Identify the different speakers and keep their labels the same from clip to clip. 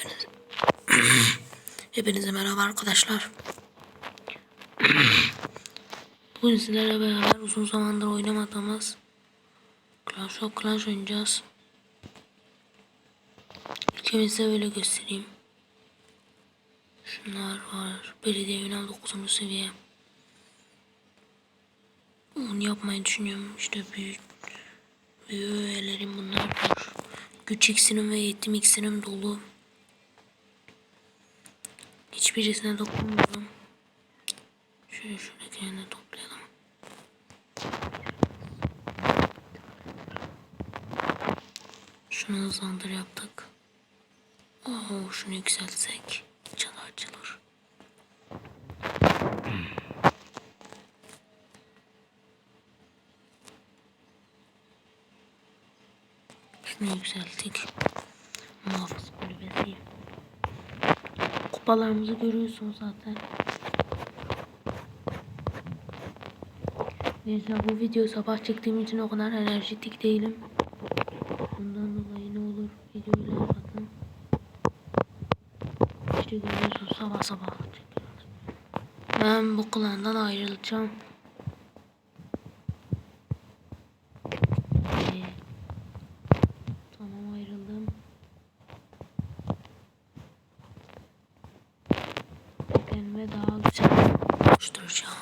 Speaker 1: Hepiniz... Hepinize merhaba arkadaşlar. Bugün sizlerle beraber uzun zamandır oynamadığımız Clash of Clans oynayacağız. Ülkemi size böyle göstereyim. Şunlar var. Belediye bina 9. seviye. Onu yapmayı düşünüyorum. İşte büyük büyük üyelerim bunlar. Güç iksirim ve yetim iksirim dolu. Hiçbirisine dokunmuyorum. Şöyle şuradakini de toplayalım. Şunu hızlandır yaptık. Oo, şunu yükseltsek çadı açılır. Şunu yükselttik. Muhafız kulübesi. Kupalarımızı görüyorsunuz zaten. Neyse bu video sabah çektiğim için o kadar enerjitik değilim. Bundan dolayı ne olur videoyu like atın. İşte görüyorsunuz sabah sabah. Ben bu klandan ayrılacağım. Ee, Tamam ayrıldım. Kendime daha güzel oluşturacağım.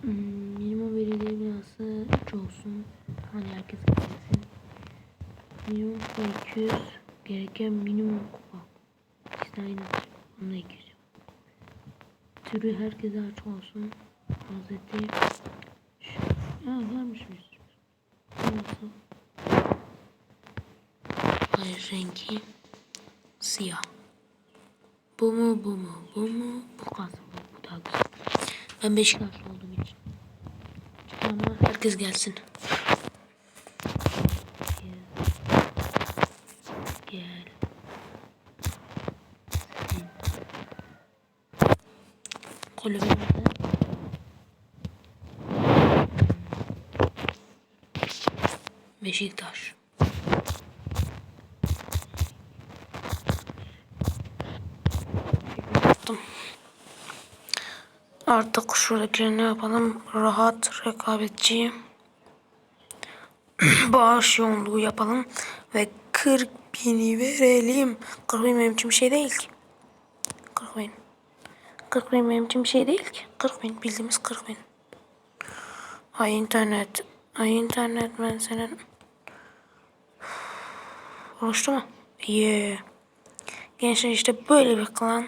Speaker 1: Hmm, minimum belediye binası 3 olsun. Hani herkes gelsin. Minimum kupa 200. Gereken minimum kupa. De aynı. Onu da 200. Türü herkese aç olsun. Hazreti. Ya varmış bir. Nasıl? Hayır rengi siyah. Bu mu bu mu bu mu bu kalsın bu, bu daha güzel. Ben Beşiktaşlı olduğum için. Ama herkes gelsin. Gel. Gel. Sen. Kulübü nerede? Beşiktaş. Artık şuradakileri ne yapalım? Rahat, rekabetçi. Bağış yoğunluğu yapalım. Ve 40 bini verelim. 40 bin benim için bir şey değil ki. 40 bin. 40 bin benim için bir şey değil ki. 40 bin bildiğimiz 40 bin. Ay internet. Ay internet ben senin. Oluştu mu? Yeah. Gençler işte böyle bir klan.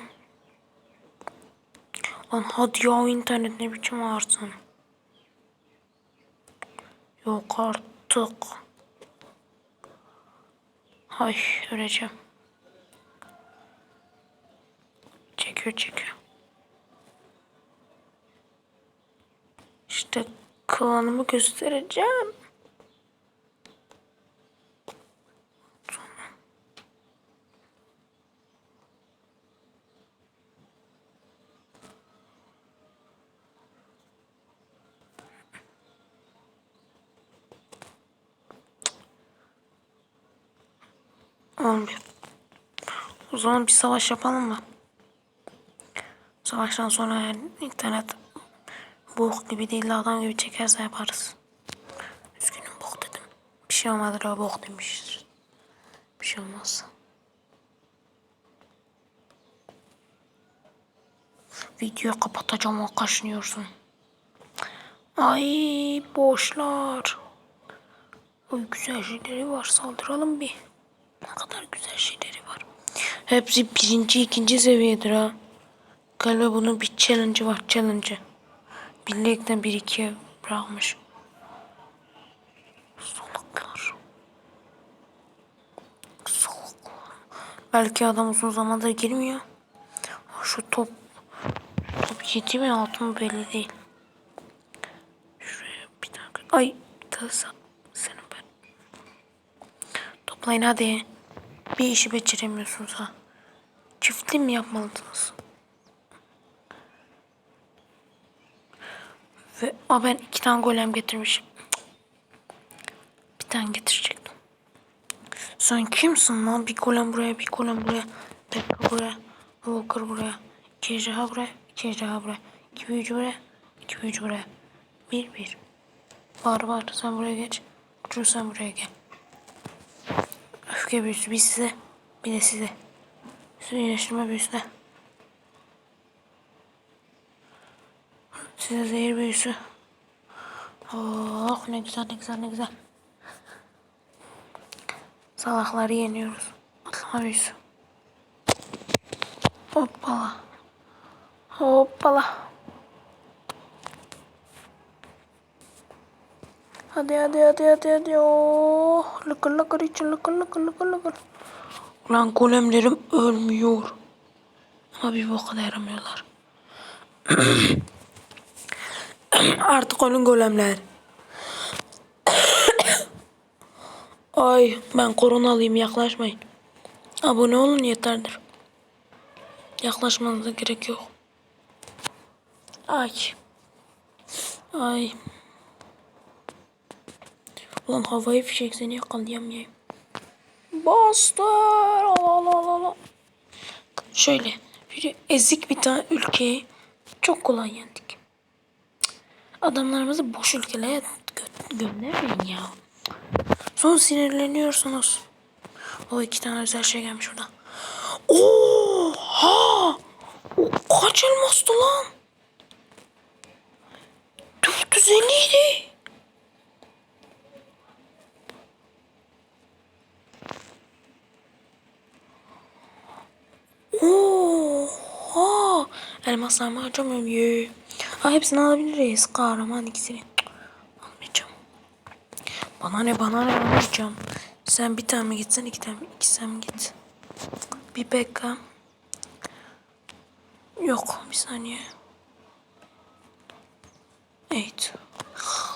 Speaker 1: Lan hadi ya internet ne biçim varsın. Yok artık. Ay öleceğim. Çekiyor çekiyor. İşte klanımı göstereceğim. O zaman bir savaş yapalım mı? Savaştan sonra yani internet bok gibi değil de adam gibi çekerse yaparız. Üzgünüm bok dedim. Bir şey olmadı la bok demiştir. Bir şey olmaz. Videoyu kapatacağım o kaşınıyorsun. Ay boşlar. Ay güzel şeyleri var saldıralım bir. Ne kadar güzel şeyleri var. Hepsi birinci, ikinci seviyedir ha. Galiba bunun bir challenge'ı var, challenge'ı. Birlikten bir ikiye bırakmış. Salaklar. Salaklar. Belki adam uzun zamandır girmiyor. Şu top, top 7 mi 6 mı belli değil. Şuraya bir dakika. Ay, sen, senin ben. Toplayın hadi. Bir işi beceremiyorsunuz ha. Çiftli mi yapmalısınız? Ve a ben iki tane golem getirmişim. Bir tane getirecektim. Sen kimsin lan? Bir golem buraya, bir golem buraya. Pekka buraya. Walker buraya. İki ejderha buraya. iki ejderha buraya. İki büyücü buraya. iki büyücü buraya. Bir bir. Var var sen buraya geç. Uçur sen buraya gel. Öfke büyüsü bir size. Bir de size. Size iyileştirme büyüsü de. Size zehir büyüsü. Oh ne güzel ne güzel ne güzel. Salakları yeniyoruz. Atlama büyüsü. Hoppala. Hoppala. Hadi hadi hadi hadi hadi. Oh, lıkır lıkır için lıkır lıkır lıkır lıkır. Ulan golemlerim ölmüyor. Ama bir boka da yaramıyorlar. Artık ölün golemler. Ay ben koronalıyım yaklaşmayın. Abone olun yeterdir. Yaklaşmanıza gerek yok. Ay. Ay. Ulan havayı fişek seni yakalayamayayım. Bastır. Allah Allah Allah. Şöyle bir ezik bir tane ülkeyi çok kolay yendik. Adamlarımızı boş ülkelere gö- göndermeyin ya. Son sinirleniyorsunuz. O iki tane özel şey gelmiş oradan. Oha! O kaç elmastı lan? 450 idi. Oha! Elmaslarımı harcamıyorum. Yee. Ha hepsini alabiliriz. Kahraman ikisini. Almayacağım. Bana ne bana ne almayacağım. Sen bir tane mi gitsen iki tane mi? İki sen mi git? Bir Beckham. Yok bir saniye. Evet.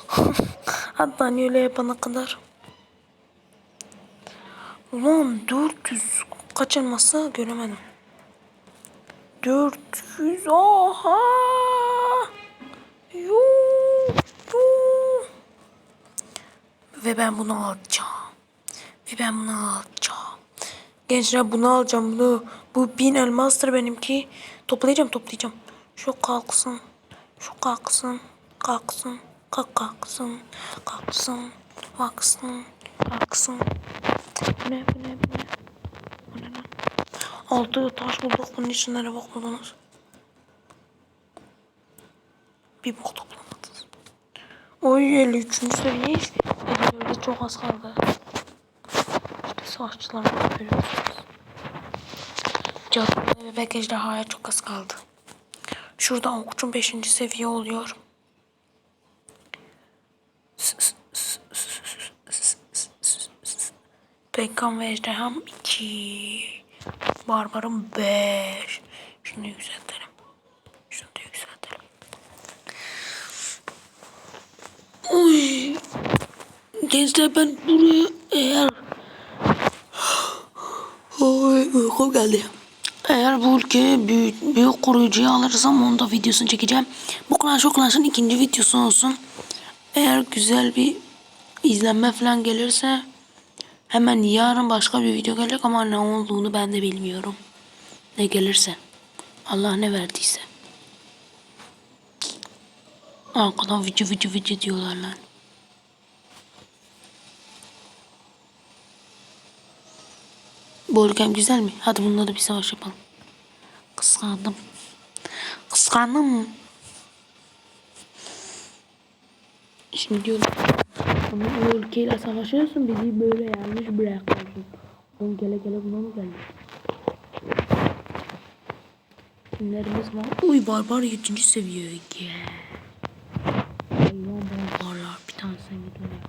Speaker 1: Hatta öyle yapana kadar. Ulan 400 kaç elmasa göremedim. 400 oha. Yuh, yuh. Ve ben bunu alacağım. Ve ben bunu alacağım. Gençler bunu alacağım. Bunu, bu bin elmastır benimki. Toplayacağım toplayacağım. Şu kalksın. Şu kalksın. Kalksın. Kalk kalksın. Kalksın. Kalksın. Kalksın. Ne bu ne bu ne? Altı taş bulduk. Bunun içinde ne bok buldunuz? Bir bok toplamadınız. Oy 53. seviyeyiz. Böyle çok az kaldı. İşte savaşçılar görüyorsunuz. Cadı ve bebek ejderhaya çok az kaldı. Şurada okçum 5. seviye oluyor. Pekkan ve ejderham 2. Barbarım 5. Şunu yükseltelim. Şunu da yükseltelim. Uy. Gençler ben buraya eğer Oy uyku geldi. Eğer bu ülkeye büyük, büyük koruyucuyu alırsam onu da videosunu çekeceğim. Bu Clash of Clans'ın ikinci videosu olsun. Eğer güzel bir izlenme falan gelirse hemen yarın başka bir video gelecek ama ne olduğunu ben de bilmiyorum. Ne gelirse. Allah ne verdiyse. Arkadan video video video diyorlar lan. Bu ülkem güzel mi? Hadi bununla da bir savaş yapalım. Kıskandım. Kıskandım. Şimdi diyorum. Ama o ülkeyle savaşıyorsun bizi böyle yanlış bırakıyorsun. Oğlum gele gele buna mı geldi? Kimlerimiz var? Uy barbar 7. seviye. Hayvan barbarlar. Bir tane sen git oraya.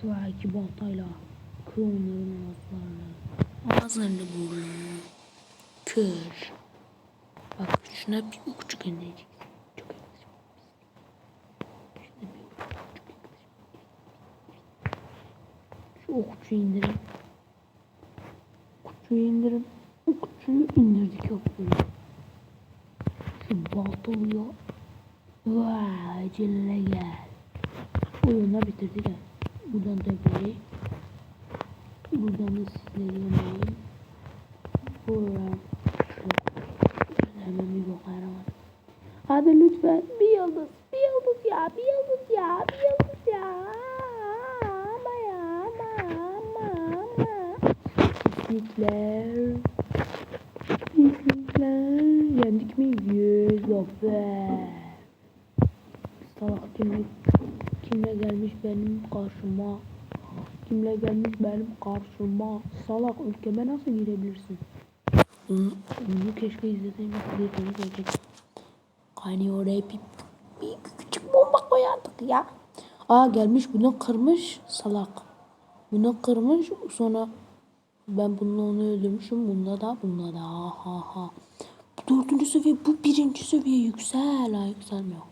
Speaker 1: Şu iki baltayla. Kır onların ağızlarını. Ağızlarını vur. Kır. Bak şuna bir uçuk göndereceksin. Çok yaklaşık. Şuna bir uçuk yaklaşık. Şu okçuyu indirin. Okçuyu indirin. Okçuyu indirdik yok böyle. Şu baltalıyor. Vay Celle gel. Oyunlar bitirdi gel. Buradan devreyi. Buradan da sizleri yemeğim. Buradan hemen bir bok ayıramadım. Hadi lütfen bir yıldız, bir yıldız ya, bir yıldız ya, bir yıldız ya. Ama ya, ama, ama, ama. Pislikler. Pislikler. Yendik mi? Yüz. Salak kimle, kimle gelmiş benim karşıma? Kimle gelmiş benim karşıma? Salak ülkeme nasıl girebilirsin? Onu, onu keşke izleseydim. Bir gelecek. Hani oraya bir, bir küçük bomba koyardık ya. Aa gelmiş bunu kırmış salak. Bunu kırmış sonra ben bununla onu öldürmüşüm. Bununla da bununla da ha ha. Bu dördüncü seviye bu birinci seviye yüksel. Ha yükselmiyor.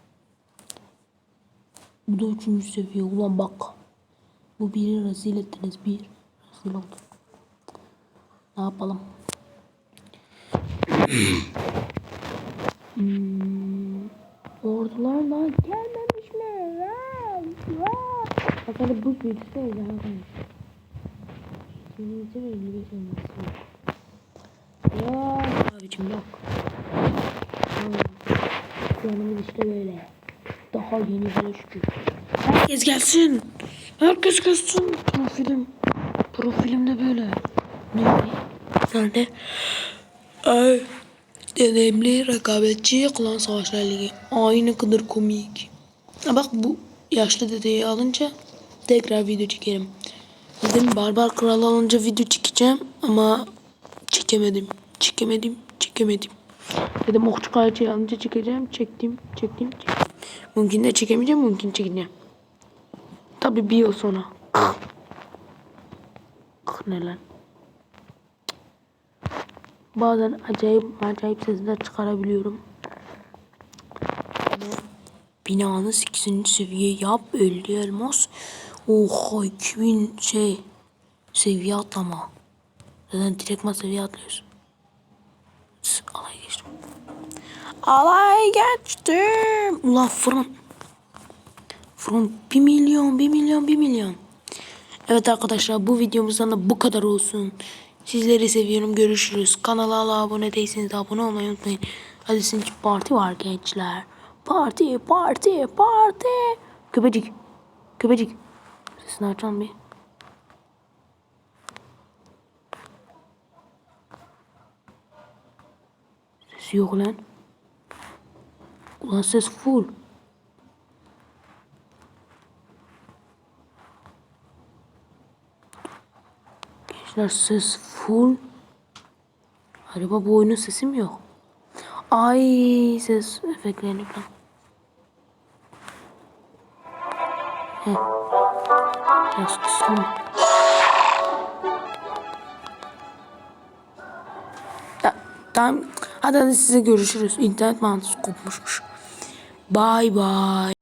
Speaker 1: Bu da üçüncü seviye. Ulan bak. Bu biri rezil ettiniz. Bir. Rezil oldu. Ne yapalım? Hmm, ordularla gelmemiş mi? Vay, vay. Bakalım buz Senin için 55 olması yok. Ya abicim yok. Yanımız işte böyle. Daha yeni şükür. Herkes gelsin. Herkes gelsin. Profilim. Profilimde böyle. Nerede? Nerede? Ay. Deneyimli rekabetçi klan savaşları ligi. Aynı kadar komik. Bak bu yaşlı dedeyi alınca tekrar video çekerim. Dedim barbar kralı alınca video çekeceğim ama çekemedim. Çekemedim. Çekemedim. Dedim okçu kraliçeyi alınca çekeceğim. Çektim. Çektim. çektim. Mümkün de çekemeyeceğim. Mümkün çekeceğim. Tabii bir yıl sonra. ne lan? Bazen acayip acayip sesler çıkarabiliyorum. Binanı 8. seviye yap 50 elmas. Oha 2000 şey seviye atlama. Zaten direktman seviye atlıyorsun. Alay geçtim. Alay geçtim. Ulan fırın. Fırın 1 milyon 1 milyon 1 milyon. Evet arkadaşlar bu videomuzdan da bu kadar olsun. Sizleri seviyorum. Görüşürüz. Kanala abone değilseniz abone olmayı unutmayın. Hadi sizin parti var gençler. Parti, parti, parti. Köpecik. Köpecik. Sesini açalım bir. Sesi yok lan. Ulan ses full. Gençler ses full. Acaba bu oyunun sesi mi yok? Ay ses efektlerini falan. Heh. Biraz. Ta- Tamam. Hadi hadi size görüşürüz. İnternet bağlantısı kopmuşmuş. Bye bye.